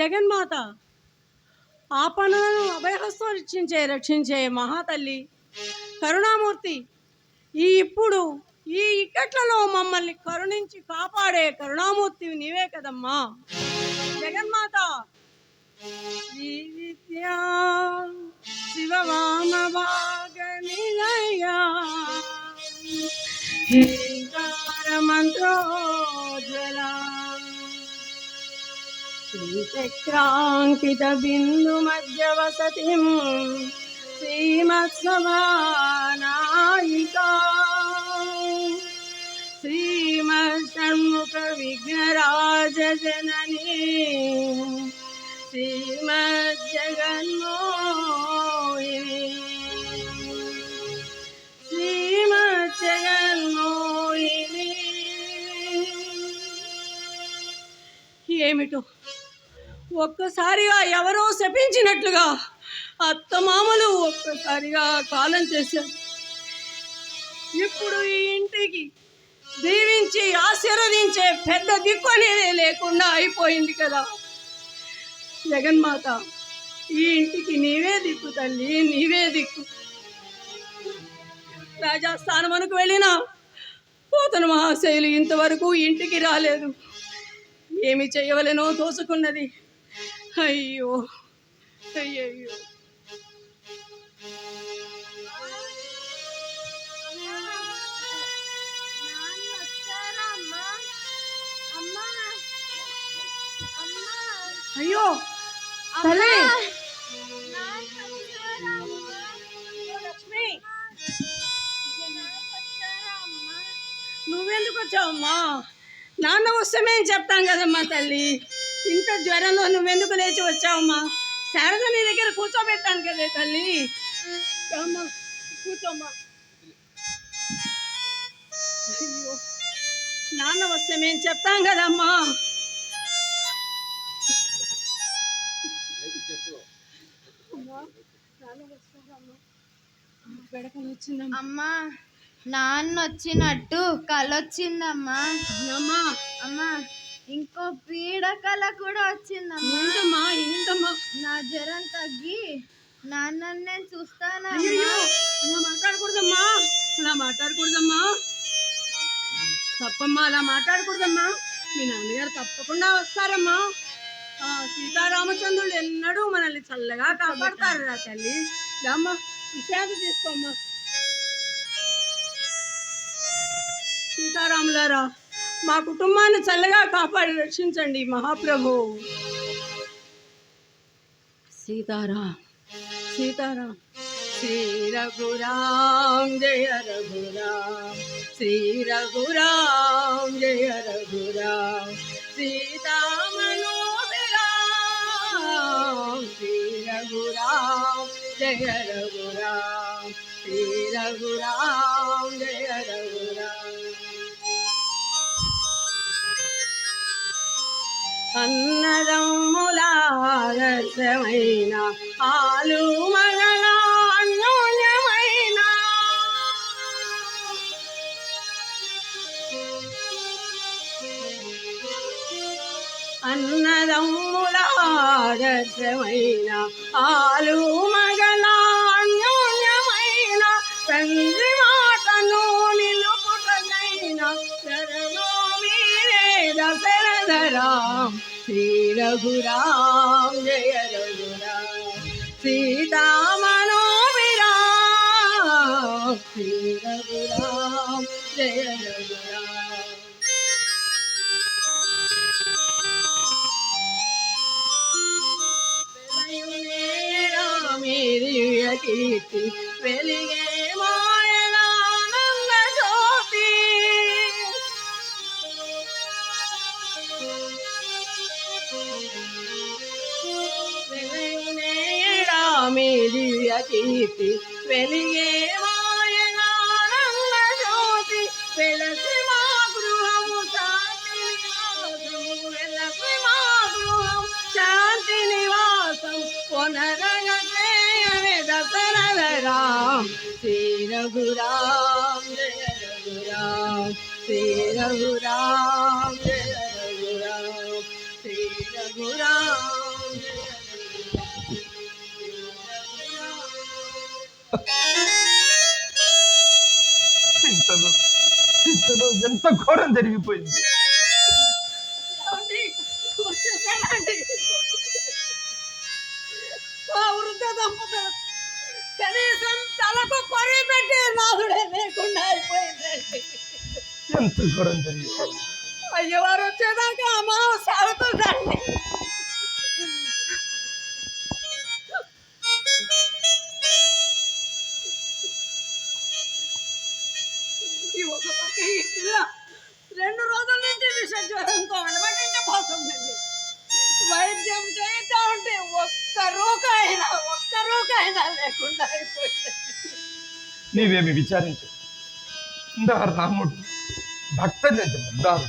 జగన్మాత ఆపణలను అభయహస్తం రక్షించే రక్షించే మహాతల్లి కరుణామూర్తి ఈ ఇప్పుడు ఈ ఇక్కట్లలో మమ్మల్ని కరుణించి కాపాడే కరుణామూర్తి నీవే కదమ్మా. జగన్మాత శ్రీ శివవామ భాగ మంత్రోజ్వలా శ్రీచక్రాంకిత బిందు మధ్య వసతిం శ్రీమత్సమానాయికా. శ్రీమషణ్ముఖ విఘ్నరాజ జననీ శ్రీమజ్జగన్మోహిని శ్రీమజ్జగన్మోహిని ఏమిటో? ఒక్కసారిగా ఎవరో శపించినట్లుగా అత్తమామలు ఒక్కసారిగా కాలం చేశారు. ఇప్పుడు ఈ ఇంటికి దీవించి ఆశీర్వదించే పెద్ద దిక్కు అనేది లేకుండా అయిపోయింది కదా. జగన్మాత ఈ ఇంటికి నీవే దిక్కు తల్లి నీవే దిక్కు. రాజాస్థానంకు వెళ్ళినా పోతన మహాశైలు ఇంతవరకు ఇంటికి రాలేదు. ఏమి చేయవలెనో తోసుకున్నది. అయ్యో. అయ్యయ్యో. అయ్యో. తల్లి లక్ష్మి. నువ్వెందుకు వచ్చావమ్మా? నాన్న వస్తే మేము చెప్తాం కదమ్మా తల్లి. ఇంత జ్వరంలో నువ్వెందుకు లేచి వచ్చావమ్మా? శారద నీ దగ్గర కూర్చోబెట్టాను కదే తల్లి. అమ్మా కూర్చోమ్మా. అయ్యో నాన్న వస్తే మేము చెప్తాం కదమ్మా. నాన్న అమ్మా నాన్న వచ్చినట్టు కలొచ్చిందమ్మా అమ్మా. అమ్మా. ఇంకో పీడకల కూడా వచ్చిందమ్మా. ఏంటమ్మా ఏంటమ్మా? నా జ్వరం తగ్గి నాన్నని నేను అలా మాట్లాడకూడదమ్మా అలా మాట్లాడకూడదమ్మా. తప్పమ్మా అలా మాట్లాడకూడదమ్మా. మీ నాన్నగారు తప్పకుండా వస్తారమ్మా. సీతారామచంద్రుడు ఎన్నడూ మనల్ని చల్లగా కాపాడతారు రా తల్లి. రామ్మా విశ్రాంతి తీసుకోమ్మా. సీతారాములారా మా కుటుంబాన్ని చల్లగా కాపాడి రక్షించండి మహాప్రభు. సీతారాం. సీతారాం. శ్రీ రఘురాం జయ రఘురాం. శ్రీ రఘురాం జయ రఘురాం. సీతామనోభిరాం శ్రీ రఘురాం జయ రఘురాం. శ్రీ రఘురాం జయ రఘురాం. అన్నదమ్ములారసమైన ఆలు మగల అన్యోన్యమైన అన్నదమ్ములారసమైన ఆలు శ్రీ రఘురాం జయ రఘురాం సీతామనోభిరాం శ్రీ రఘురాం జయ రఘురాం దివ్య కీర్తి కీర్తి వెలిగే మాయనానంద జ్యోతి వెలసి మా గృహము శాంతి నివాసము వెలసి మా గృహం శాంతి నివాసం పునరగమే దశరథ రామ్. శ్రీ రఘురామ్ జయ రఘురామ్. శ్రీ రఘురామ్ జయ రఘురామ్. శ్రీ రఘురామ్. ఇంతలో ఎంత ఘోరం జరిగిపోయింది ఏమండి? వచ్చేసానండి. ఆ వృద్ధ దంపతులు కనీసం తలకు కొరి పెట్టి నాదుడే లేకుండా అయిపోయిందండి ఎంత ఘోరం జరిగిపోయింది అయ్యవారు వచ్చేదాకా అమ్మ సాగుతుందండి అలవాటించిపోతుందండి వైద్యం చేద్దాం ఉంటే ఒక్క రూపాయినా ఒక్క రూపాయినా లేకుండా అయిపోయింది. నీవేమి విచారించు. నా రాముడు భక్త దారు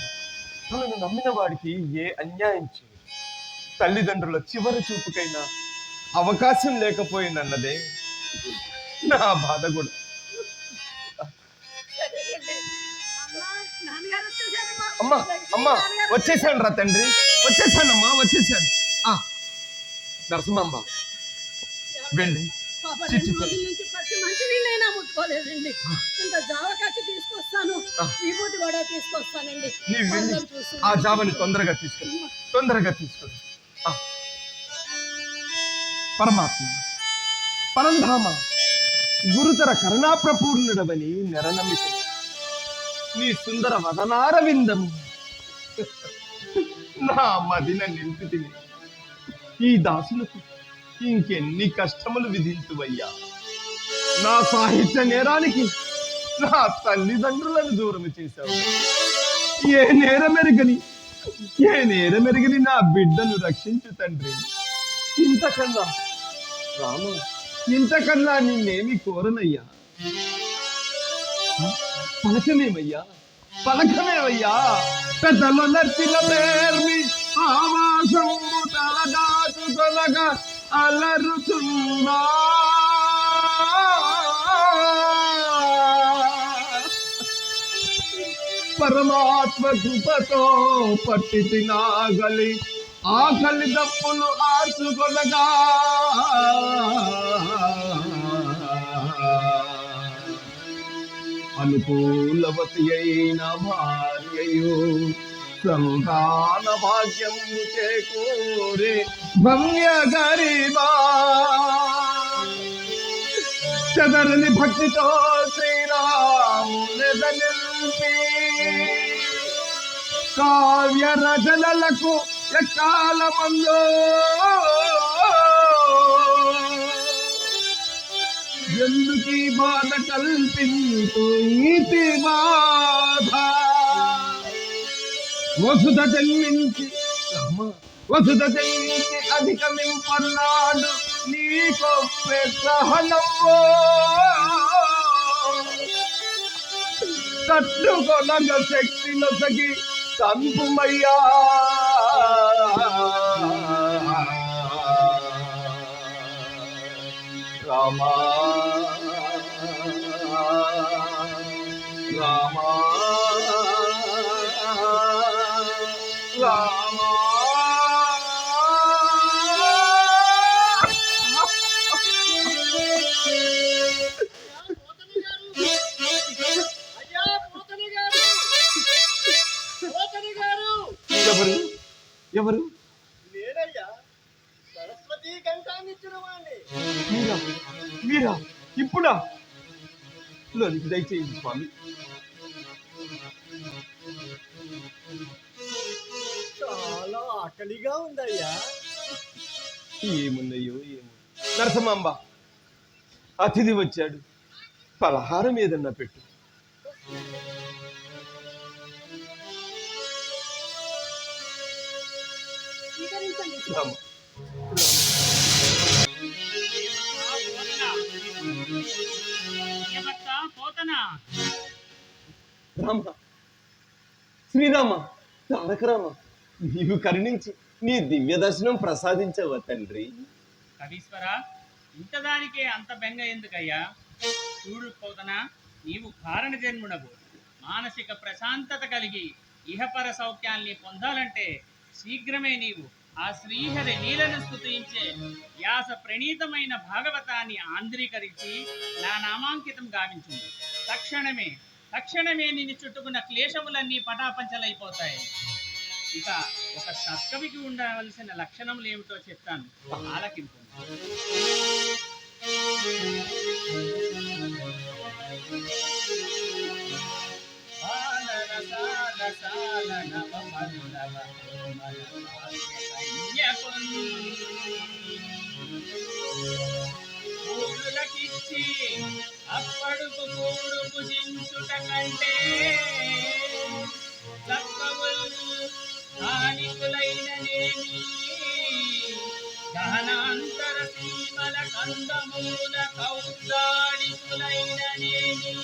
తనను నమ్మిన వాడికి ఏ అన్యాయం చేయదు తల్లిదండ్రుల చివరి చూపుకైనా అవకాశం లేకపోయిందన్నదే నా బాధ కూడా. అమ్మా అమ్మా వచ్చేసాను రా తండ్రి. వచ్చేసానమ్మా వచ్చేసాను. ఆ, నరసింహమ్మ వెళ్ళి ముట్టుకోలేదండి ఇంత తీసుకొస్తాను ఆ. విభూతి కూడా తీసుకొస్తానండి వెళ్ళి ఆ జావని తొందరగా తీసుకుని తొందరగా తీసుకో పరమాత్మ పరంధామ గురుతర కరుణాప్రపూర్ణుడవని నెరనమ్మిక నీ సుందర వదనారవిందము. నా మదిన నింపితివి. ఈ దాసులకు ఇంకెన్ని కష్టములు విధించువయ్యా. నా సాహిత్య నేరానికి నా తల్లిదండ్రులను దూరం చేశావు. ఏ నేరమెరగని ఏ నేరమెరగని నా బిడ్డను రక్షించు తండ్రి. ఇంతకన్నా రామ ఇంతకన్నా నిన్నేమి కోరనయ్యా? పలకమేమయ్యా? పలకమేమయ్యా? పెద్దలు నర్చిన పేర్మి ఆవాసము తలదాచుకొనగా అలరుచున్నా పరమాత్మ కృపతో పట్టి తినాగలి ఆకలి దప్పులు ఆర్చుకొనగా అనుకూలవతి అయిన భార్యయు సంతాన భాగ్యం చేకూరే భవ్య గరిబా చదరని భక్తితో శ్రీరాముని కావ్య రచనలకు ఎక్కాల ఎందుకీ బాధ కల్పించు ఈతి బాధ? వసుధ జన్మించి వసుధ జన్మించి అధికమింపన్నాడు నీకొప్పే సహనమో తట్టుకొనగ శక్తి నొసగి తంపుమయ్యా రామా లోనికి దయచేయండి స్వామి చాలా ఆకలిగా ఉందయ్యా. ఏమున్నాయో ఏమో నరసమాంబ అతిథి వచ్చాడు. పలహారం ఏదన్నా పెట్టు. రామ రామ. శ్రీరామ తారక రామ నీవు కరుణించి నీ దివ్య దర్శనం ప్రసాదించవ తండ్రి. కవీశ్వర ఇంతదానికే అంత బెంగ ఎందుకయ్యా? చూడు పోతనా నీవు కారణ జన్మునవు. మానసిక ప్రశాంతత కలిగి ఇహపర సౌఖ్యాల్ని పొందాలంటే శీఘ్రమే నీవు ఆ శ్రీహరి నీలను స్థుతించే వ్యాస ప్రణీతమైన భాగవతాన్ని ఆంధ్రీకరించి నా నామాంకితం గావించింది. తక్షణమే తక్షణమే నిన్ను చుట్టుకున్న క్లేశములన్నీ పటాపంచలైపోతాయి. ఇక ఒక సత్కవికి ఉండవలసిన లక్షణములు ఏమిటో చెప్తాను. ఆలకింపు. ఊరులకిచ్చి అప్పడుకు కూడు భుజించుట కంటే తత్వముల్ స్థానికులైన నేమి దహనాంతర సీమల కందమూల కౌదాడికులైన నేమి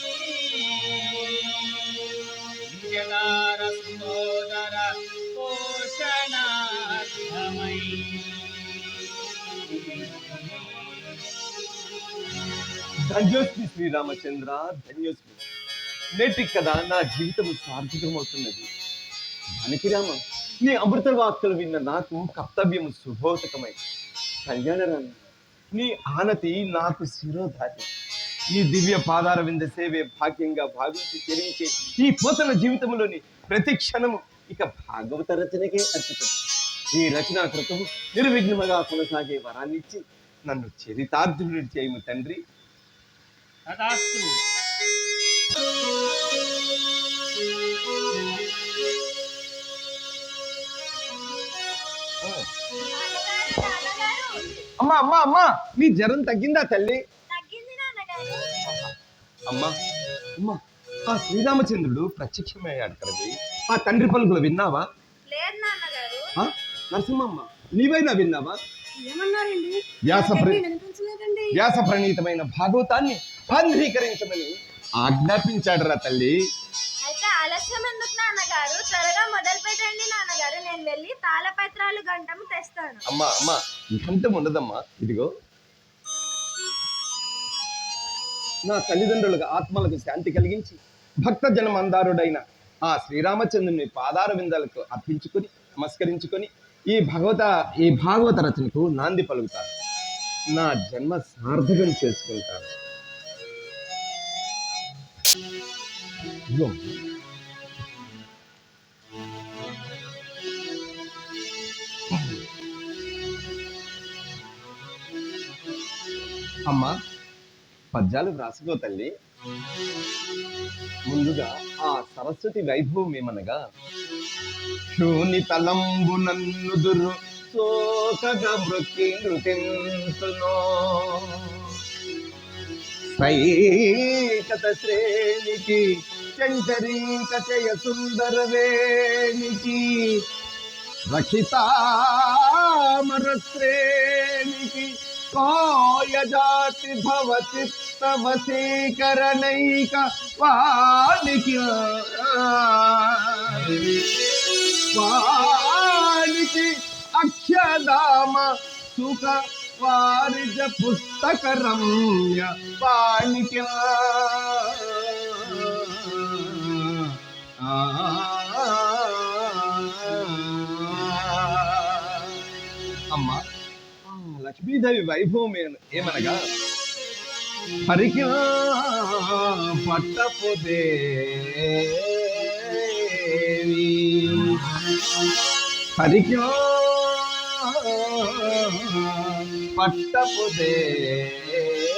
ధన్యోస్మి శ్రీరామచంద్ర ధన్యోస్మి. నేటి కదా నా జీవితం సార్థకమవుతున్నది. మనకి రామ నీ అమృత వార్తలు విన్న నాకు కర్తవ్యం శుభోతకమై కళ్యాణరామ నీ ఆనతి నాకు శిరోధారి నీ దివ్య పాదార వింద సేవే భాగ్యంగా భావించి చెల్లించే ఈ పోతన జీవితంలోని ప్రతి క్షణము ఇక భాగవత రచనకే అర్పితం. ఈ రచనా కృతము నిర్విఘ్నముగా కొనసాగే వరాన్నిచ్చి నన్ను చరితార్థుడు చేయము తండ్రి. తదాస్తు. అమ్మా అమ్మా అమ్మా నీ జ్వరం తగ్గిందా తల్లి? తగ్గింది నాన్నగారు. అమ్మా. అమ్మా ఆ శ్రీరామచంద్రుడు ప్రత్యక్షమయ్యాడు కదవి ఆ తండ్రి పలుకులు విన్నావా? లేదు నాన్నగారు. ఆ? నరసింహమ్మ నీవైనా విన్నావా? ఏమన్నారండి? వ్యాస వ్యాస ప్రణీతమైన భాగవతాన్ని పంధీకరించమని ఆజ్ఞాపించాడు రా తల్లి. అయితే ఆలస్యం ఎందుకు నాన్నగారు? త్వరగా మొదలు పెట్టండి నాన్నగారు. నేను వెళ్ళి తాళపత్రాలు గంటము తెస్తాను. అమ్మా అమ్మా ఇంకంతం ఉండదమ్మా. ఇదిగో. నా తల్లిదండ్రులకు ఆత్మలకు శాంతి కలిగించి భక్త జనమందారుడైన ఆ శ్రీరామచంద్రుని పాదార విందాలకు అర్పించుకొని నమస్కరించుకొని ఈ భగవత ఈ భాగవత రచనకు నాంది పలుకుతాను. నా జన్మ సార్థకం చేసుకుంటాను. అమ్మా పద్యాలు వ్రాసుకో తల్లి. ముందుగా ఆ సరస్వతి వైభవం ఏమనగా శూని తలంబు నన్నుదురు సోకగా మృక్కి నృతింతునో. సైకత శ్రేణికి చంచరీకచయ సుందర వేణికి రక్షితామర శ్రేణికి కాయ జాతి భవ చిత్తవశీకరణైక వానికి వానికి అక్షదామ సుఖ వారిజ పుస్తక రమ్య వానికి అమ్మా లక్ష్మీదేవి వైభవం ఏమనగా? హరికి పట్టపోతే హరికి పట్టపు దేవి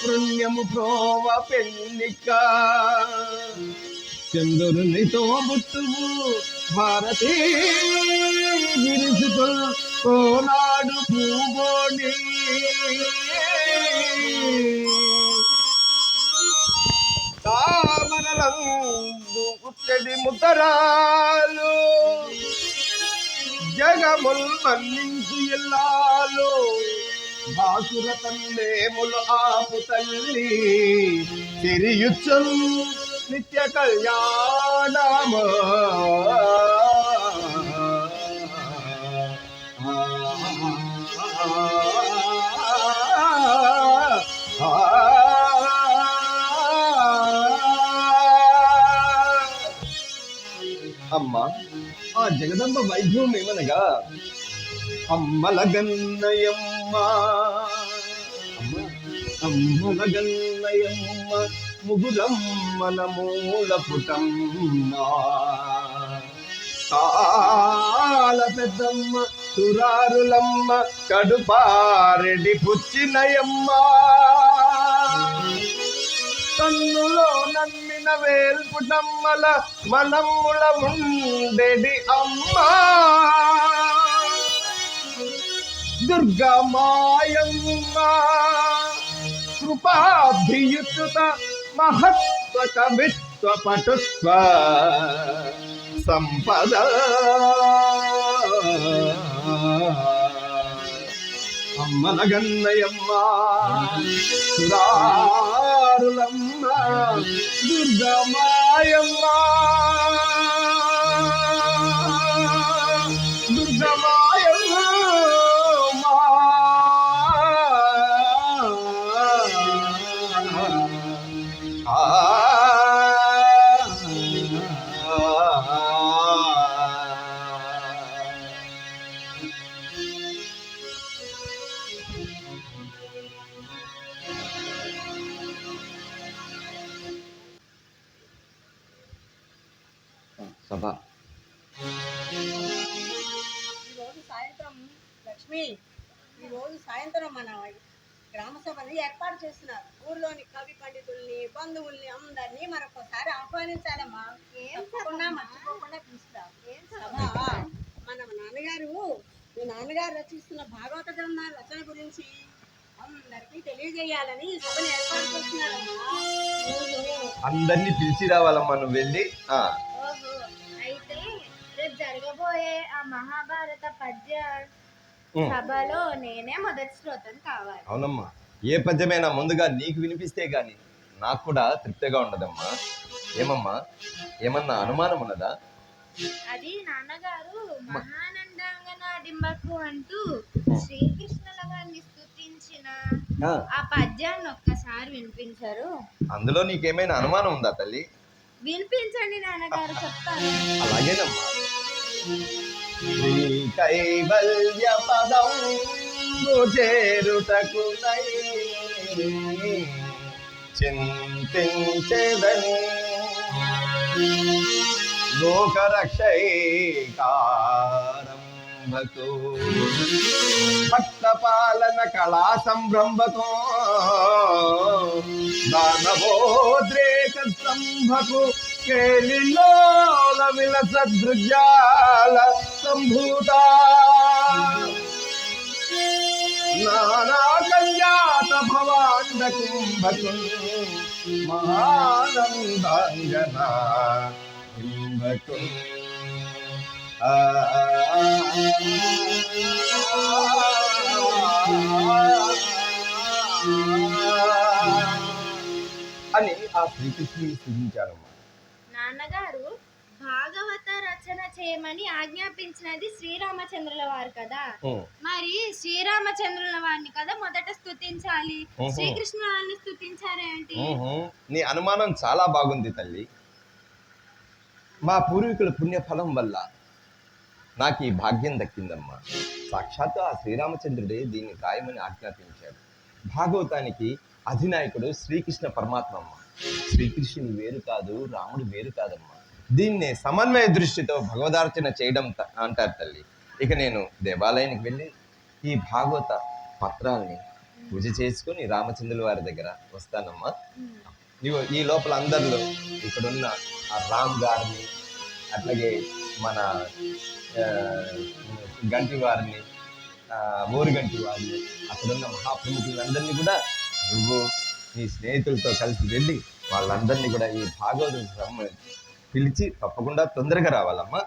పుణ్యము ప్రోవ పెళ్ళిక చంద్రునితో బుట్టువు భారతీ గిరిసుతో కోనాడు పూగోని తామరలం పుట్టడి ముద్దరాలు. జగముల్ మన్నించి ఇల్లాలు. భాసుర తండేములు ఆపు తల్లి. తిరియుచ్చు నిత్య కళ్యాణమ. అమ్మ ఆ జగదంబ వైభవం ఏమనగా అమ్మల గన్నయమ్మ అమ్మల గన్నయమ్మ మూల పుటమ్మ. కాల పెద్దమ్మ తురారులమ్మ కడుపారెడి పుచ్చినయమ్మ. కన్నులో నమ్మిన వేల్పుటమ్మల మనమ్ముల ఉండెడి అమ్మ. దుర్గమాయమ్మ కృపాభియుత మహత్వ కవిత్వ పటుత్వ సంపద. అమ్మల గన్నయమ్మ సురారులమ్మ దుర్గమాయమ్మ. దుర్గమాయమ్మా సభ. ఈరోజు సాయంత్రం లక్ష్మి ఈరోజు సాయంత్రం మన గ్రామ సభని ఏర్పాటు చేస్తున్నారు. ఊర్లోని కవి పండితుల్ని బంధువుల్ని అందరినీ మరొకసారి ఆహ్వానించాలమ్మా. తప్పకుండా మర్చిపోకుండా పిలుస్తా. సభ? మన నాన్నగారు మీ నాన్నగారు రచిస్తున్న భాగవత గ్రంథాల రచన గురించి అందరికీ తెలియజేయాలని ఈ సభను ఏర్పాటు చేస్తున్నారమ్మా. అందరినీ పిలిచి రావాలమ్మా నువ్వు వెళ్ళి జరగబోయే ఆ మహాభారత పద్య. సభలో నేనే మొదటి శ్రోతం కావాలి. అవునమ్మా. ఏ పద్యమైనా ముందుగా నీకు వినిపిస్తే గాని నాకు కూడా తృప్తిగా ఉండదమ్మా. ఏమమ్మా? ఏమన్నా అనుమానం ఉన్నదా? అది నాన్నగారు మహానందాంగనాడింబకు అంటూ శ్రీకృష్ణుల గారిని స్తుతించిన ఆ, ఆ పద్యాన్ని ఒక్కసారి వినిపించారు. అందులో నీకేమైనా అనుమానం ఉందా తల్లి? వినిపించండి నాన్నగారు చెప్తాను. అలాగేనమ్మా. శ్రీ కైవల్య పదం చేరుటకు చింతించెదని. లోకరక్షైకారంభకు. భక్త పాలన కళా సంభ్రంభకో దానవోద్రేక స్తంభకు. केलिलोलविलसदृजाल सम्भूता नानाकल्यातभवाण्डकुम्भकम् महानन्दाङ्गना कुम्भकम् आ, आ, आ, અને આ શ્રીકૃષ્ણની સુવિચારોમાં నాన్నగారు భాగవత రచన చేయమని ఆజ్ఞాపించినది శ్రీరామచంద్రుల వారు కదా. మరి శ్రీరామచంద్రుల వారిని కదా మొదట స్తుతించాలి? ఓహో. శ్రీకృష్ణ వారిని స్తుతించారేంటి ఊహు. నీ అనుమానం చాలా బాగుంది తల్లి. మా పూర్వీకుల పుణ్యఫలం వల్ల నాకు ఈ భాగ్యం దక్కిందమ్మా. సాక్షాత్తు ఆ శ్రీరామచంద్రుడే దీన్ని రాయమని ఆజ్ఞాపించాడు. భాగవతానికి అధినాయకుడు శ్రీకృష్ణ పరమాత్మమ్మ. శ్రీకృష్ణుడు వేరు కాదు రాముడు వేరు కాదమ్మా. దీన్ని సమన్వయ దృష్టితో భగవదార్చన చేయడం అంటారు తల్లి. ఇక నేను దేవాలయానికి వెళ్ళి ఈ భాగవత పత్రాల్ని పూజ చేసుకుని రామచంద్రుల వారి దగ్గర వస్తానమ్మా. ఇగో ఈ లోపల అందరిలో ఇక్కడున్న ఆ రామ్ గారిని అట్లాగే మన గంటి వారిని ఆ, గంటి వారిని అక్కడున్న మహాప్రముఖులందరినీ కూడా నువ్వు మీ స్నేహితులతో కలిసి వెళ్ళి వాళ్ళందరినీ కూడా ఈ భాగవతం పిలిచి తప్పకుండా తొందరగా రావాలమ్మా.